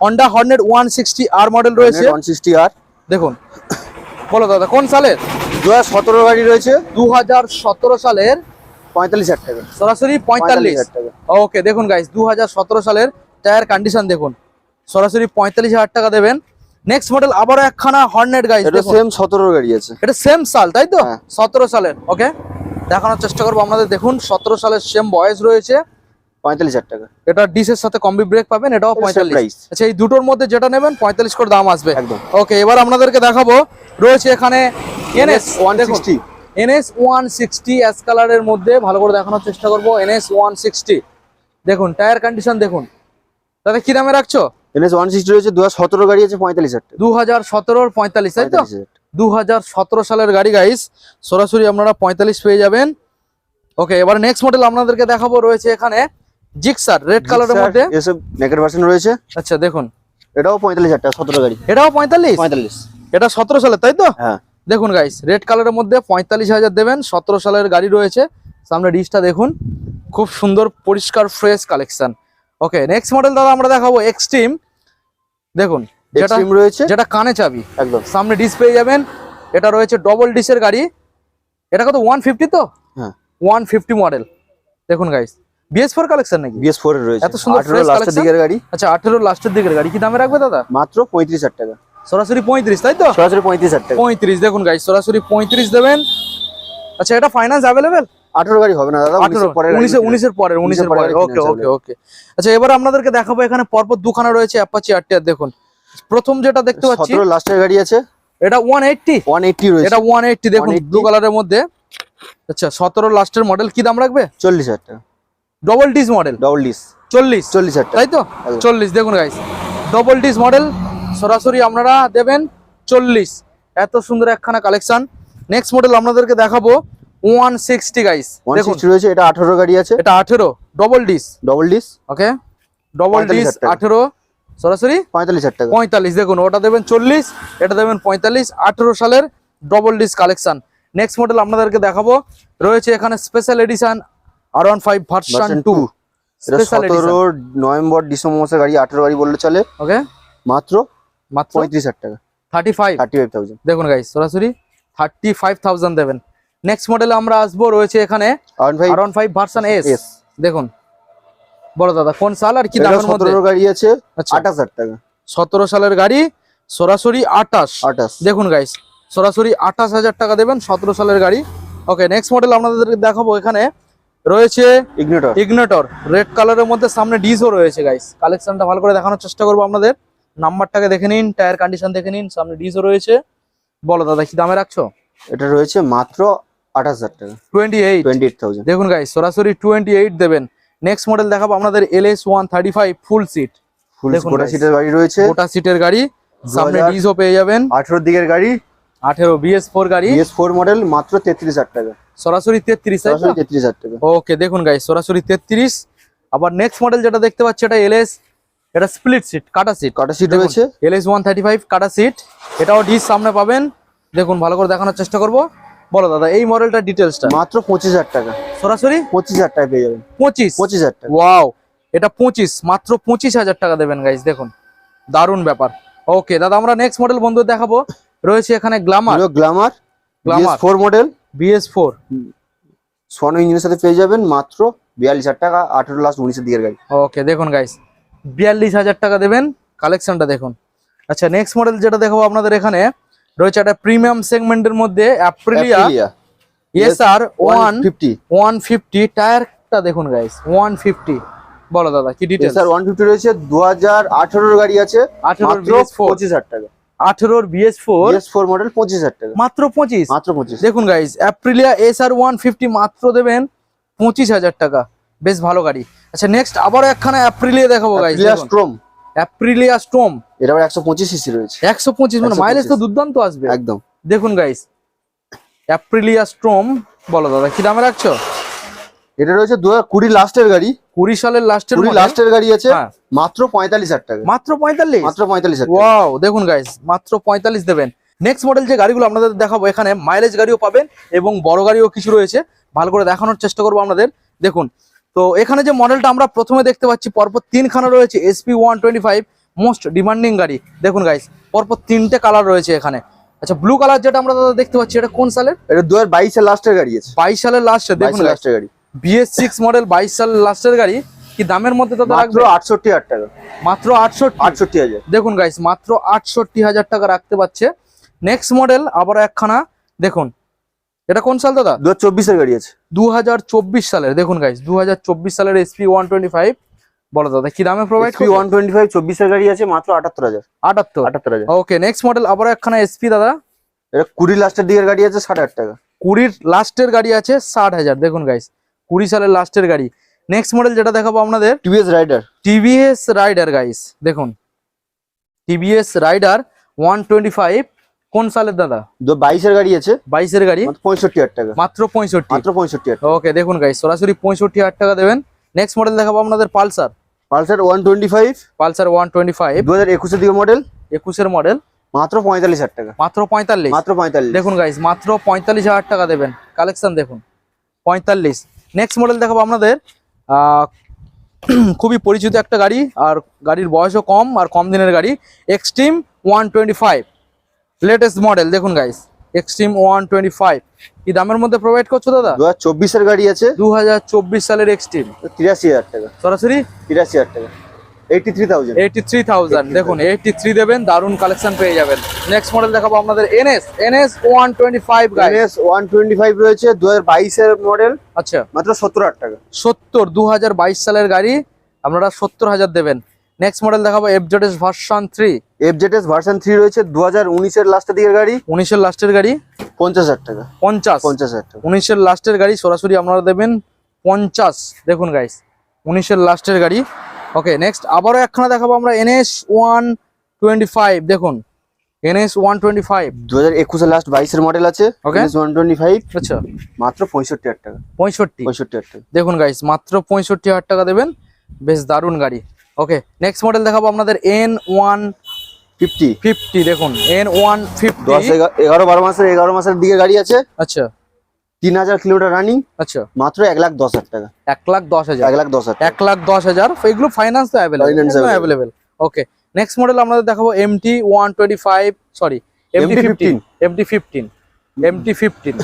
Honda Hornet one sixty R model রয়েছে। ওয়ান সিক্সটি আর দেখুন বলো দাদা কোন সালের? দু হাজার সতেরো গাড়ি রয়েছে। দু হাজার সতেরো সালের পঁয়তাল্লিশ হাজার টাকা। সরাসরি পঁয়তাল্লিশ। টাকা। ওকে দেখুন গাইস দু সালের টায়ার কন্ডিশন দেখুন। সরাসরি পঁয়তাল্লিশ হাজার টাকা দেবেন। নেক্সট মডেল আবারও একখানা হর্নেট গাইস এটা সেম সতেরো গাড়ি আছে। এটা সেম সাল তাই তো? হ্যাঁ। সালের ওকে? দেখানোর চেষ্টা করব আপনাদের। দেখুন সতেরো সালের সেম বয়স রয়েছে। পঁয়তাল্লিশ হাজার টাকা। এটা ডিসের সাথে কম্বি ব্রেক পাবেন এটাও এটা same পঁয়তাল্লিশ। price। আচ্ছা এই দুটোর মধ্যে যেটা নেবেন পঁয়তাল্লিশ করে দাম আসবে। একদম। ওকে এবার আপনাদেরকে দেখাবো। রয়েছে এখানে NS one sixty NS one sixty ash কালারের মধ্যে ভালো করে দেখানোর চেষ্টা করব। NS one sixty. দেখুন টায়ার কন্ডিশন দেখুন। তাতে কি দামে রাখছো? এনএস ওয়ান সিক্সটি রয়েছে দু হাজার সতেরো গাড়ি আছে পঁয়তাল্লিশ হাজার দু হাজার সতেরোর পঁয়তাল্লিশ তাই তো। দু হাজার সতেরো সালের গাড়ি গাইস সরাসরি আপনারা পঁয়তাল্লিশ পেয়ে যাবেন। ওকে এবার নেক্সট মডেল আপনাদেরকে দেখাবো। রয়েছে এখানে জিক্সার রেড কালারের মধ্যে। এসব নেকের ভার্সন রয়েছে। আচ্ছা দেখুন। এটাও পঁয়তাল্লিশ হাজার টাকা সতেরো গাড়ি। এটাও পঁয়তাল্লিশ? পঁয়তাল্লিশ। এটা সতেরো সালের তাই তো? হ্যাঁ। দেখুন গাইস রেড কালারের মধ্যে পঁয়তাল্লিশ হাজার দেবেন সতেরো সালের গাড়ি রয়েছে। সামনে ডিসটা দেখুন খুব সুন্দর পরিষ্কার fresh collection okay next model দাদা আমরা দেখাবো এক্সট্রিম দেখুন যেটা রয়েছে। যেটা কানে চাবি। একদম। সামনে ডিস পেয়ে যাবেন এটা রয়েছে ডবল ডিসের গাড়ি। এটা কত ওয়ান ফিফটি তো? হ্যাঁ। ওয়ান ফিফটি মডেল দেখুন গাইস বিএস ফোর কালেকশন নাকি? বিএস ফোর রয়েছে। এত সুন্দর লাস্টের দিকের গাড়ি। আচ্ছা আঠেরো লাস্টের দিকের গাড়ি কি দামে রাখবে দাদা? মাত্র পঁয়ত্রিশ হাজার টাকা। সরাসরি পঁয়ত্রিশ তাই তো? সরাসরি পঁয়ত্রিশ হাজার পঁয়ত্রিশ দেখুন গাইস সরাসরি পঁয়ত্রিশ দেবেন। আচ্ছা এটা ফাইন্যান্স অ্যাভেলেবেল আঠেরো গাড়ি হবে না দাদা আঠেরো উনিশের পরে উনিশে উনিশের পরের উনিশের পরের ওকে ওকে ওকে আচ্ছা এবার আপনাদেরকে দেখাবো এখানে পরপর দুখানা রয়েছে অ্যাপাচি আরটিআর দেখুন। প্রথম যেটা দেখতে পাচ্ছি লাস্টের গাড়ি আছে। এটা ওয়ান এইটটি ওয়ান এইটটি রয়েছে। এটা ওয়ান এইটটি দেখুন 180 ব্লু কালারের মধ্যে। আচ্ছা সতেরো লাস্টের মডেল কি দাম রাখবে? চল্লিশ হাজার টাকা। Double disc model double disc চল্লিশ। চল্লিশ হাজার তাই তো? চল্লিশ দেখুন গাইস ডবল ডিস মডেল সরাসরি আপনারা দেবেন চল্লিশ। এত সুন্দর একখানা কালেকশন নেক্সট মডেল আপনাদেরকে দেখাবো ওয়ান সিক্সটি গাইস রয়েছে এটা আঠারো গাড়ি আছে। এটা আঠেরো double disc double disc okay double disc আঠেরো। সরাসরি? পঁয়তাল্লিশ হাজার টাকা। পঁয়তাল্লিশ। দেখুন ওটা দেবেন চল্লিশ এটা দেবেন পঁয়তাল্লিশ। আঠেরো সালের double disc collection next model আপনাদেরকে দেখাবো। রয়েছে এখানে special edition R one five version two two special edition সতেরো নভেম্বর ডিসেম্বর মাসের গাড়ি আঠারো গাড়ি বললে চলে। ওকে মাত্র মাত্র? পঁয়ত্রিশ হাজার টাকা। Thirty five thirty five thousand দেখুন গাইস সরাসরি থার্টি ফাইভ থাউজেন্ড দেবেন নেক্সট মডেলে আমরা আসব রয়েছে এখানে আর ভাই ফাইভ ভার্সন এস দেখুন। বলো দাদা কোন সাল আর কি দামের মধ্যে? গাড়ি আছে আচ্ছা। আঠাশ হাজার টাকা। সতেরো সালের গাড়ি সরাসরি আটাশ আঠাশ। দেখুন গাইস সরাসরি আঠাশ হাজার টাকা দেবেন সতেরো সালের গাড়ি। ওকে নেক্সট মডেল আপনাদেরকে দেখাবো এখানে। রয়েছে ইগনেটর ইগনেটর রেড কালারের মধ্যে সামনে ডিজও রয়েছে গাইস কালেকশনটা ভালো করে দেখানোর চেষ্টা করব আপনাদের। নাম্বারটাকে দেখে নিন টায়ার কন্ডিশন দেখে নিন সামনে ডিজও রয়েছে। বলো দাদা কি দামে রাখছো? এটা রয়েছে মাত্র আঠাশ হাজার টাকা। Twenty eight twenty eight thousand দেখুন গাইস সরাসরি টোয়েন্টি এইট দেবেন। নেক্সট মডেল দেখাবো আপনাদের L S one thirty five full seat full গোটা। সিটের গাড়ি রয়েছে। গোটা সিটের গাড়ি সামনে ডিজও পেয়ে যাবেন। দিকের গাড়ি। আঠেরো বিএস ফোর গাড়ি। বিএস ফোর মডেল মাত্র তেত্রিশ হাজার টাকা। সরাসরি তেত্রিশ সরাসরি তেত্রিশ হাজার টাকা। ওকে দেখুন গাইস সরাসরি তেত্রিশ। আবার নেক্সট মডেল যেটা দেখতে পাচ্ছি এটা এল এস এটা স্প্লিট সিট কাটা সিট কাটা সিট রয়েছে। এলএস ওয়ান থার্টি ফাইভ কাটা সিট এটাও ডিস সামনে পাবেন। দেখুন ভালো করে দেখানোর চেষ্টা করব। বলো দাদা এই মডেলটা ডিটেলসটা মাত্র পঁচিশ হাজার টাকা। সরাসরি? পঁচিশ হাজার টাকা পেয়ে যাবেন। পঁচিশ? পঁচিশ হাজার টাকা। ওয়াও এটা পঁচিশ মাত্র পঁচিশ হাজার টাকা দেবেন গাইস দেখুন। দারুণ ব্যাপার। ওকে দাদা আমরা নেক্সট মডেল বন্ধু দেখাবো। রয়েছে এখানে glamour glamour. Glamour four model BS four সোনো ইঞ্জিনের সাথে পেয়ে যাবেন মাত্র বিয়াল্লিশ হাজার টাকা আঠেরো লাস্ট উনিশের দিকের গাড়ি। ওকে দেখুন গাইস বিয়াল্লিশ হাজার টাকা দেবেন কালেকশনটা দেখুন। আচ্ছা নেক্সট মডেল যেটা দেখাবো আপনাদের এখানে রয়েছে একটা প্রিমিয়াম সেগমেন্টের মধ্যে Aprilia S R one fifty one fifty টায়ারটা দেখুন গাইস ওয়ান ফিফটি বলো দাদা কি ডিটেলস স্যার ওয়ান ফিফটি রয়েছে দু হাজার আঠেরোর গাড়ি আছে আঠেরোর মাত্র বিএস ফোর পঁচিশ হাজার টাকা। আঠেরোর BS four BS four model পঁচিশ হাজার টাকা। মাত্র পঁচিশ? মাত্র পঁচিশ। দেখুন guys Aprilia S R one fifty মাত্র দেবেন পঁচিশ হাজার টাকা। বেশ ভালো গাড়ি। আচ্ছা নেক্সট আবার একখানা অ্যাপ্রিলিয়া দেখাবো গাইস স্ট্রোম অ্যাপ্রিলিয়া স্টোম এটা আবার একশো পঁচিশ সিসি রয়েছে। একশো পঁচিশ মানে মাইলেজ তো দুর্দান্ত আসবে। একদম। দেখুন গাইস অ্যাপ্রিলিয়া স্ট্রোম বলো দাদা কি দামে রাখছো? এটা রয়েছে দু হাজার কুড়ি লাস্টের গাড়ি। কুড়ি সালের লাস্টের কুড়ি লাস্টের গাড়ি আছে হ্যাঁ। মাত্র পঁয়তাল্লিশ হাজার টাকা। মাত্র পঁয়তাল্লিশ? মাত্র পঁয়তাল্লিশ টাকা। ওয়াও দেখুন গাইস মাত্র পঁয়তাল্লিশ দেবেন। নেক্সট মডেল যে গাড়িগুলো আপনাদের দেখাবো এখানে মাইলেজ গাড়িও পাবেন এবং বড় গাড়িও কিছু রয়েছে। ভালো করে দেখানোর চেষ্টা করব আপনাদের। দেখুন তো এখানে যে মডেলটা আমরা প্রথমে দেখতে পাচ্ছি পরপর তিনখানা রয়েছে SP one twenty five most demanding গাড়ি। দেখুন গাইস পরপর তিনটে কালার রয়েছে এখানে। আচ্ছা ব্লু কালার যেটা আমরা দাদা দেখতে পাচ্ছি এটা কোন সালের? এটা দু হাজার বাইশের লাস্টের গাড়ি আছে। বাইশ সালের লাস্টে দেখুন লাস্টের গাড়ি। বিএস সিক্স মডেল বাইশ সালের লাস্টের গাড়ি কি দামের মধ্যে দাদা রাখবে? আটষট্টি হাজার টাকা। মাত্র আটষট্টি। আটষট্টি হাজার। দেখুন গাইস মাত্র আটষট্টি হাজার টাকা রাখতে পারছে। নেক্সট মডেল আবার একখানা দেখুন। এটা কোন সাল দাদা? দু হাজার চব্বিশের গাড়ি আছে। দু হাজার চব্বিশ সালের। দেখুন গাইস দু হাজার চব্বিশ সালের এসপি ওয়ান টোয়েন্টি ফাইভ বলো দাদা কি দামে provide SP one twenty five চব্বিশের গাড়ি আছে মাত্র আটাত্তর হাজার। আটাত্তর? আটাত্তর হাজার। ওকে নেক্সট মডেল আবার একখানা এসপি দাদা। এটা কুড়ি লাস্টের দিকের গাড়ি আছে ষাট হাজার টাকা। কুড়ির লাস্টের গাড়ি আছে ষাট হাজার। দেখুন গাইস কুড়ি সালের লাস্টের গাড়ি। নেক্সট মডেল যেটা দেখাবো আপনাদের TVS Raider TVS Raider guys দেখুন। TVS Raider one twenty five কোন সালের দাদা? বাইশের গাড়ি আছে। বাইশের গাড়ি? পঁয়ষট্টি হাজার টাকা। মাত্র পঁয়ষট্টি? মাত্র পঁয়ষট্টি হাজার ওকে দেখুন গাইস সরাসরি পঁয়ষট্টি হাজার টাকা দেবেন। নেক্সট মডেল দেখাবো আপনাদের Pulsar. Pulsar one twenty five. Pulsar one twenty five. দু হাজার একুশের দিকে মডেল একুশের মডেল মাত্র পঁয়তাল্লিশ হাজার টাকা। মাত্র পঁয়তাল্লিশ? মাত্র পঁয়তাল্লিশ। দেখুন গাইস মাত্র পঁয়তাল্লিশ হাজার টাকা দেবেন। কালেকশন দেখুন। পঁয়তাল্লিশ। নেক্সট মডেল দেখাবো আপনাদের। খুবই পরিচিত একটা গাড়ি আর গাড়ির বয়সও কম আর কম দিনের গাড়ি। Xtreme one twenty five. Latest model দেখুন guys Xtreme one twenty five কি দামের মধ্যে প্রোভাইড করছ দাদা? দু হাজার গাড়ি আছে। দু হাজার চব্বিশ সালের এক্সট্রিম তিরাশি হাজার টাকা। সরাসরি? তিরাশি হাজার টাকা। Eighty three thousand eighty three thousand দেখুন এইটি থ্রি দেবেন কালেকশন পেয়ে যাবেন। নেক্সট মডেল দেখাবো আপনাদের NS NS one twenty five NS one twenty five রয়েছে দু হাজার বাইশের মডেল আচ্ছা। মাত্র সত্তর হাজার টাকা। সত্তর দু হাজার বাইশ সালের গাড়ি আপনারা সত্তর হাজার দেবেন। নেক্সট মডেল দেখাবো FZS version three FZS version three রয়েছে দু হাজার উনিশের লাস্টের দিকের গাড়ি। উনিশের লাস্টের গাড়ি? পঞ্চাশ হাজার টাকা। পঞ্চাশ। পঞ্চাশ হাজার টাকা। উনিশের লাস্টের গাড়ি সরাসরি আপনারা দেবেন পঞ্চাশ। দেখুন গাইস উনিশের লাস্টের গাড়ি। ওকে নেক্সট আবারও একখানা দেখাবো আমরা এনএস ওয়ান টোয়েন্টি ফাইভ দেখুন এনএস ওয়ান টোয়েন্টি ফাইভ দু হাজার একুশের লাস্ট বাইশের মডেল আছে টোয়েন্টি ফাইভ আচ্ছা। মাত্র পঁয়ষট্টি হাজার টাকা। পঁয়ষট্টি। পঁয়ষট্টি হাজার টাকা। দেখুন গাইস মাত্র পঁয়ষট্টি হাজার টাকা দেবেন। বেশ দারুণ গাড়ি। ওকে নেক্সট মডেল দেখাবো আপনাদের এন ওয়ান ফিফটি ফিফটি দেখুন এন ওয়ান ফিফটি এগা- এগারো বারো মাসের এগারো মাসের দিকে গাড়ি আছে। আচ্ছা। তিন হাজার কিলোমিটার রানিং আচ্ছা। মাত্র এক লাখ দশ হাজার টাকা। এক লাখ দশ হাজার। এক লাখ দশ হাজার। এক লাখ দশ হাজার। এগুলো ফাইন্যান্স তো অ্যাভেলেবেল ওকে নেক্সট মডেল আপনাদের দেখাবো MT one twenty five sorry MT fifteen MT fifteen MT fifteen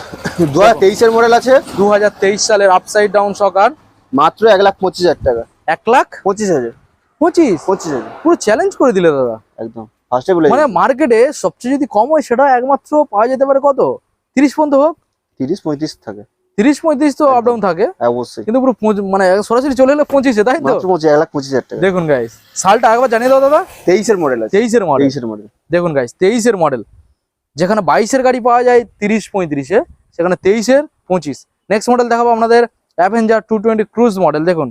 দু হাজার তেইশের মডেল আছে। দু হাজার তেইশ সালের আপসাইড ডাউন সকার মাত্র এক লাখ পঁচিশ হাজার টাকা। এক লাখ পঁচিশ হাজার। পঁচিশ? পঁচিশ। পুরো চ্যালেঞ্জ করে দিলে দাদা। একদম। ফার্স্টে বলে মানে মার্কেটে সবচেয়ে যদি কম হয় সেটা একমাত্র পাওয়া যেতে পারে কত? তিরিশ পর্যন্ত হোক। তিরিশ পঁয়ত্রিশ থাকে। তিরিশ পঁয়ত্রিশ তো থাকে। অবশ্যই। কিন্তু পুরো মানে সরাসরি চলে এলে পঁচিশে তাই তো? এক লাখ পঁচিশ হাজার টাকা। দেখুন গাইস সালটা একবার জানিয়ে দাও দাদা। তেইশের মডেল তেইশের মডেল তেইশের মডেল দেখুন গাইস তেইশের মডেল যেখানে বাইশের গাড়ি পাওয়া যায় তিরিশ পঁয়ত্রিশে সেখানে তেইশের পঁচিশ। নেক্সট মডেল দেখাবো আপনাদের Avenger two twenty cruise model দেখুন।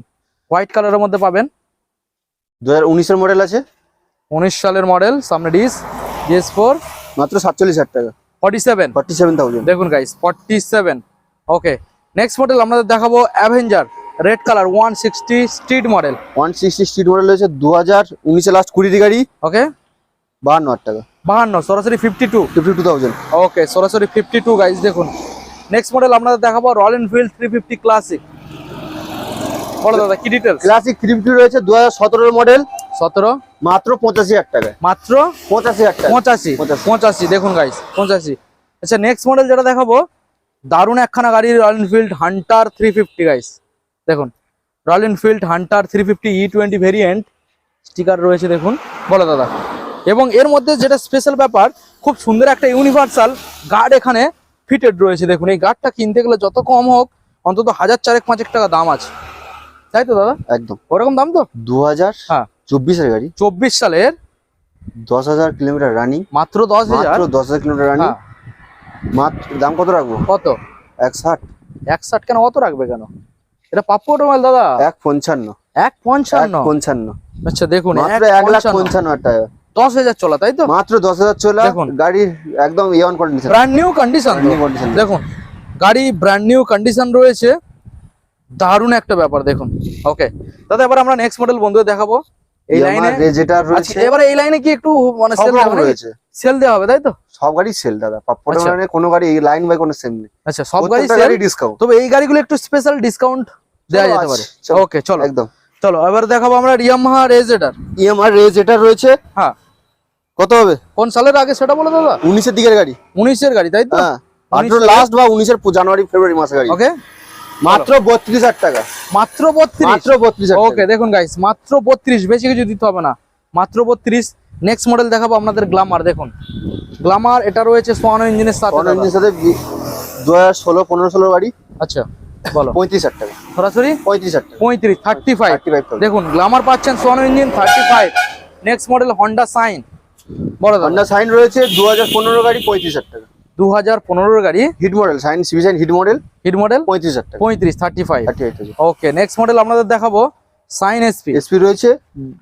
হোয়াইট কালারের মধ্যে পাবেন। দু হাজার উনিশের মডেল আছে? উনিশ সালের মডেল সামনে ডিস জিএস ফোর। মাত্র সাতচল্লিশ হাজার টাকা। Forty seven. Forty seven thousand দেখুন guys forty seven. Okay next model আপনাদের দেখাবো Avenger red colour one sixty street model one sixty street model রয়েছে দু হাজার উনিশে লাস্ট কুড়িটি গাড়ি। ওকে বাহান্ন হাজার টাকা। বাহান্ন সরাসরি fifty two fifty two thousand okay সরাসরি ফিফটি টু গাইজ দেখুন। নেক্সট মডেল আপনাদের দেখাবো Royal Enfield three fifty Classic বলো দাদা কি ডিটেলস ক্লাসিক থ্রি ফিফটি রয়েছে দু হাজার সতেরোর মডেল সতেরো? মাত্র পঁচাশি হাজার টাকা। মাত্র? পঁচাশি হাজার টাকা। পঁচাশি? পঁচাশি। পঁচাশি দেখুন গাইস পঁচাশি। আচ্ছা নেক্সট মডেল যেটা দেখাবো দারুণ একখানা গাড়ি Royal Enfield Hunter three fifty guys দেখুন Royal Enfield Hunter three fifty E twenty variant sticker রয়েছে দেখুন। বলো দাদা। এবং এর মধ্যে যেটা স্পেশাল ব্যাপার খুব সুন্দর একটা ইউনিভার্সাল গার্ড এখানে ফিটেড রয়েছে দেখুন। এই গার্ডটা কিনতে গেলে যত কম হোক অন্তত হাজার চারেক পাঁচেক টাকা দাম আছে। তাই তো দাদা? একদম। ওরকম দাম তো? দু হাজার হ্যাঁ। চব্বিশের গাড়ি। চব্বিশ সালের? দশ হাজার কিলোমিটার রানিং। মাত্র দশ হাজার দশ হাজার কিলোমিটার রানিং। হ্যাঁ। মাত্র দাম কত রাখব? কত? এক ষাট এক ষাট কেন? অত রাখবে কেন? এটা পাপ্পু অটোমাইল দাদা? এক পঞ্চান্ন। এক পঞ্চান্ন? পঞ্চান্ন। আচ্ছা দেখুন মাত্র এক লাখ পঞ্চান্ন। হাজার টাকা। দশ হাজার চলা তাই তো? মাত্র দশ হাজার চলে। গাড়ির একদম ইয়ন কন্ডিশন ব্র্যান্ড নিউ কন্ডিশন দেখুন গাড়ি ব্র্যান্ড নিউ কন্ডিশন রয়েছে। দারুণ একটা ব্যাপার দেখুন। ওকে দাদা এবার আমরা নেক্সট মডেল বন্ধুদের দেখাবো। এই লাইনে যেটা আচ্ছা রয়েছে। এবারে এই লাইনে কি একটু মানে সেল রকম রয়েছে। সেল দেওয়া হবে তাই তো? সব গাড়ি সেল দাদা। পাপ্পড় আচ্ছা। মানে কোনো গাড়ি লাইন বাই কোনো সেল নেই। আচ্ছা সব গাড়ি সেল ডিসকাউন্ট তবে এই গাড়িগুলো একটু স্পেশাল ডিসকাউন্ট দেওয়া যেতে পারে। ওকে চলো। একদম। চলো এবার দেখাবো আমরা রিয়ামাহা রেজেডার ইএমআর রেজ যেটা রয়েছে। হ্যাঁ। কত হবে? কোন সালের আগে সেটা বলো দাদা? উনিশের দিকের গাড়ি। উনিশের গাড়ি তাই তো? হ্যাঁ। লাস্ট বা উনিশের জানুয়ারি ফেব্রুয়ারি মাসে গাড়ি। ওকে মাত্র বত্রিশ হাজার টাকা। মাত্র বত্রিশ? মাত্র বত্রিশ ওকে দেখুন গাইস মাত্র বত্রিশ বেশি কিছু দিতে হবে না। মাত্র বত্রিশ নেক্সট মডেল দেখাবো আপনাদের গ্লামার দেখুন। গ্লামার এটা রয়েছে সোয়ানো ইঞ্জিনের সাথে। টাকা সাথে দু হাজার ষোলো পনেরো ষোলো গাড়ি আচ্ছা বলো। পঁয়ত্রিশ হাজার টাকা। সরাসরি? পঁয়ত্রিশ হাজার পঁয়ত্রিশ থার্টি ফাইভ দেখুন গ্লামার পাচ্ছেন সোয়ানো engine thirty five next model Honda Shine বলো হন্ডা সাইন রয়েছে দু হাজার পনেরো গাড়ি পঁয়ত্রিশ হাজার টাকা। দু হাজার পনেরোর গাড়ি। Hit model Shine CB Shine hit model. Hit model? পঁয়ত্রিশ হাজার টাকা। পঁয়ত্রিশ thirty five thirty eight okay next model আপনাদের দেখাবো সাইন এসপি। এসপি রয়েছে।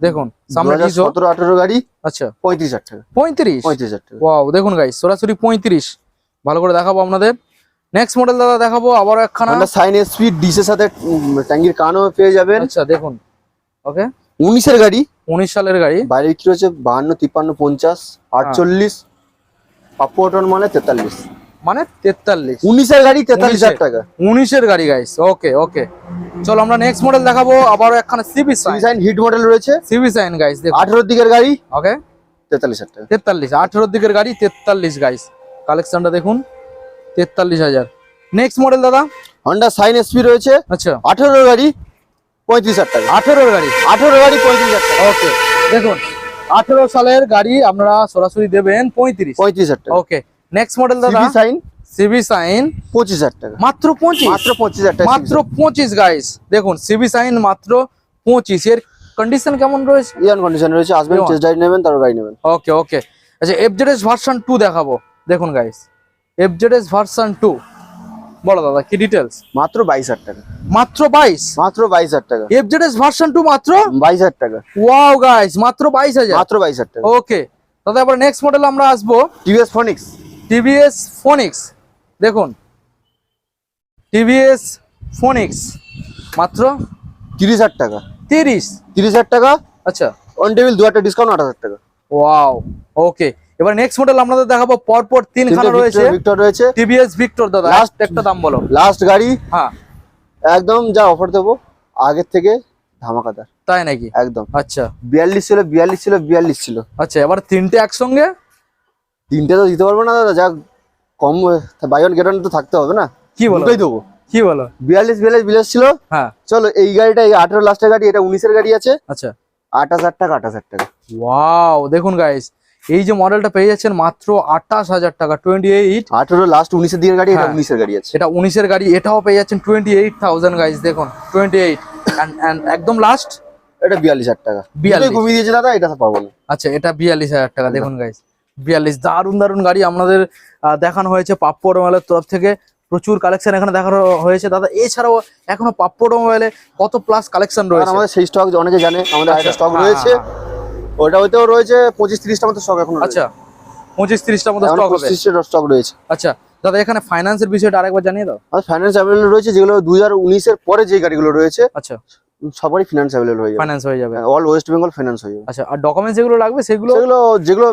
দেখুন সামনে সতেরো আঠেরো গাড়ি। আচ্ছা। পঁয়ত্রিশ হাজার টাকা। পঁয়ত্রিশ? পঁয়ত্রিশ হাজার টাকা। ওয়াও দেখুন গাইস সরাসরি পঁয়ত্রিশ। ভালো করে দেখাবো আপনাদের। নেক্সট মডেল দাদা দেখাবো আবারও একখানা। সাইন এসপি ডিসের সাথে ট্যাঙ্কির কানও পেয়ে যাবেন। আচ্ছা দেখুন। ওকে উনিশের গাড়ি। উনিশ সালের গাড়ি। বাইরে বিক্রি হচ্ছে বাহান্ন তিপ্পান্ন পঞ্চাশ আটচল্লিশ পাপ্পু অটন মানে তেতাল্লিশ। মানে তেতাল্লিশ। উনিশের গাড়ি তেতাল্লিশ হাজার। টাকা। উনিশের গাড়ি গাইস ওকে ওকে চলো আমরা নেক্সট মডেল দেখাবো। আবারও একখানে CB Shine design hit model রয়েছে। সিবি সাইন গাইস দেখো আঠেরোর দিকের গাড়ি। ওকে তেতাল্লিশ হাজার টাকা। তেতাল্লিশ আঠেরোর দিকের গাড়ি তেতাল্লিশ গাইস কালেকশনটা দেখুন। তেতাল্লিশ হাজার। নেক্সট মডেল দাদা? হন্ডা সাইন এসপি রয়েছে। আচ্ছা। আঠেরোর গাড়ি পঁয়ত্রিশ হাজার টাকা। আঠেরোর গাড়ি? আঠেরোর গাড়ি পঁয়ত্রিশ হাজার টাকা। ওকে দেখুন। আঠেরো সালের গাড়ি আপনারা সরাসরি দেবেন পঁয়ত্রিশ। পঁয়ত্রিশ হাজার টাকা। ওকে নেক্সট মডেল দাদা? সিবি সাইন সিবি সাইন পঁচিশ হাজার টাকা। মাত্র পঁচিশ? মাত্র পঁচিশ হাজার টাকা মাত্র পঁচিশ গাইস দেখুন সিবি সাইন মাত্র পঁচিশ। এর কন্ডিশন কেমন রয়েছে? ইয়ান কন্ডিশন রয়েছে আসবেন টেস্ট ড্রাইভ নেবেন তারপর গাড়ি নেবেন। ওকে ওকে আচ্ছা এফজেডএস ভার্সন টু দেখাবো। দেখুন গাইস এফজেডএস ভার্সন টু বলো দাদা কি ডিটেলস মাত্র বাইশ হাজার টাকা। মাত্র বাইশ? মাত্র বাইশ হাজার টাকা। এফজেডএস ভার্সন টু মাত্র? বাইশ হাজার টাকা। ওয়াও গাইস মাত্র বাইশ হাজার। মাত্র বাইশ হাজার টাকা। ওকে দাদা এবার নেক্সট মডেল আমরা আসব। টিভিএস ফনিক্স টিভিএস ফোনিক্স দেখুন টিভিএস ফোনিক্স মাত্র তিরিশ হাজার টাকা। তিরিশ। তিরিশ হাজার টাকা। আচ্ছা। অন টেবিল দু একটা ডিসকাউন্ট আট হাজার টাকা। ওয়াও ওকে এবার নেক্সট মডেল আপনাদের দেখাবো পরপর তিনখানা রয়েছে। ভিক্টর রয়েছে। টিভিএস ভিক্টর দাদা Last- একটা দাম বলো। লাস্ট গাড়ি। হ্যাঁ। একদম যা অফার দেবো আগের থেকে ধামাকাদার। তাই নাকি? একদম। আচ্ছা। বিয়াল্লিশ ছিল বিয়াল্লিশ ছিল বিয়াল্লিশ ছিল। আচ্ছা এবার তিনটে একসঙ্গে? তিনটে তো দিতে পারব না দাদা যা কম বাই ওয়ান গেট ওয়ান তো থাকতে হবে না। কি বলো? দুটোই দেবো। কি বলো? বিয়াল্লিশ বিয়াল্লিশ বিয়াল্লিশ ছিল। হ্যাঁ। চলো এই গাড়িটা এই আঠেরো লাস্টের গাড়ি এটা উনিশের গাড়ি আছে। আচ্ছা। আঠাশ হাজার টাকা আঠাশ হাজার টাকা। ওয়াও দেখুন গাইস এই যে মডেলটা পেয়ে যাচ্ছেন মাত্র আঠাশ হাজার টাকা টোয়েন্টি এইট আঠেরো লাস্ট উনিশের দিকের গাড়ি এটা হ্যাঁ। উনিশের গাড়ি আছে। এটা উনিশের গাড়ি এটাও পেয়ে যাচ্ছেন টোয়েন্টি এইট থাউজেন্ড গাইস দেখুন টোয়েন্টি এইট একদম লাস্ট এটা বিয়াল্লিশ হাজার টাকা। 42 দুটোই কমিয়ে দিয়েছে দাদা এটা পারব না। আচ্ছা এটা বিয়াল্লিশ হাজার টাকা দেখুন গাইস বিয়াল্লিশ। দারুণ দারুণ গাড়ি আপনাদের দেখানো হয়েছে পাপ্পড় মোবাইলের তরফ থেকে। প্রচুর কালেকশন এখানে দেখানো হয়েছে দাদা। এছাড়াও এখনও পাপ্পড় মোবাইলে কত প্লাস কালেকশন রয়েছে? আমাদের সেই স্টক অনেকে জানে আমাদের আচ্ছা, স্টক হ্যাঁ, রয়েছে হ্যাঁ, ওটা হইতেও রয়েছে পঁচিশ তিরিশটা মতো স্টক এখন আচ্ছা পঁচিশ তিরিশটার মতো স্টক হবে। স্টক রয়েছে। আচ্ছা দাদা এখানে ফাইন্যান্সের বিষয়টা আরেকবার জানিয়ে দাও। ফাইন্যান্স অ্যাভেলেবল রয়েছে যেগুলো দুই হাজার উনিশের পরে যে গাড়িগুলো রয়েছে আচ্ছা। সবারই ফিনান্স অ্যাভেলেবল হয়ে যাবে। ফাইন্যান্স হয়ে যাবে। অল ওয়েস্ট বেঙ্গল ফিনান্স হয়ে যাবে। আচ্ছা আর ডকুমেন্টস যেগুলো লাগবে সেগুলো? সেগুলো যেগুলো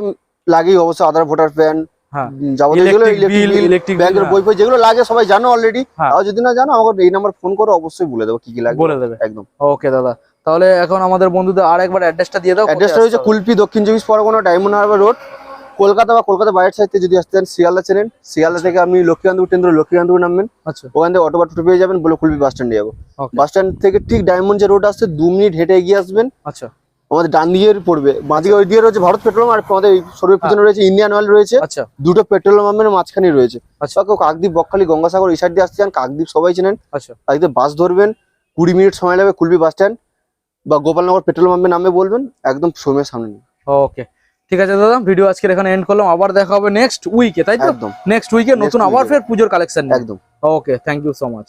লাগেই অবশ্য আধার ভোটার প্যান হ্যাঁ। ব্যাংকের হ্যাঁ। বই যেগুলো লাগে সবাই জানো অলরেডি হ্যাঁ। আর যদি না জানো আমাকে এই নাম্বার ফোন করো অবশ্যই বলে দেবো কি কি লাগবে। বলে দেবে। একদম। ওকে দাদা। তাহলে এখন আমাদের বন্ধুদের আর একবার অ্যাড্রেসটা দিয়ে দাও অ্যাড্রেসটা রয়েছে Kulpi Dakshin Chabbish Pargana Diamond Harbour Road Kolkata বা কলকাতা বাইরের সাইড থেকে যদি আসতে চান শিয়ালদা চেনেন। শিয়ালদা থেকে আপনি লক্ষ্মীকান্তপুর ট্রেন ধরে লক্ষ্মীকান্তপুর নামবেন। আচ্ছা। ওখান থেকে অটো বা টোটো পেয়ে যাবেন বলে কুলপি বাস স্ট্যান্ডে যাব। বাস স্ট্যান্ড থেকে ঠিক ডায়মন্ড যে রোড আসছে দু মিনিট হেঁটে এগিয়ে আসবেন। আচ্ছা। আমাদের ডান দিকে পড়বে। বাঁদিকে ওই দিকে রয়েছে ভারত পেট্রোল আর আমাদের শোরুমের পিছনে রয়েছে ইন্ডিয়ান অয়েল রয়েছে। আচ্ছা। দুটো পেট্রোল পাম্পের মাঝখানে রয়েছে। আচ্ছা। কেউ কাকদ্বীপ বকখালি গঙ্গাসাগর এই সাইড দিয়ে আসতে চান কাকদ্বীপ সবাই চেনেন। আচ্ছা। কাকদ্বীপ বাস ধরবেন কুড়ি মিনিট সময় লাগবে কুলবি বাস স্ট্যান্ড। বা গোপালনগর পেট্রোল পাম্পের নামে বলবেন একদম সময়ের সামনে ওকে ঠিক আছে দাদা ভিডিও আজকের এখানে এন্ড করলাম। আবার দেখা হবে নেক্সট উইকে তাই তো? একদম। নেক্সট উইকে নতুন আবার ফের পুজোর কালেকশন একদম। Okay thank you so much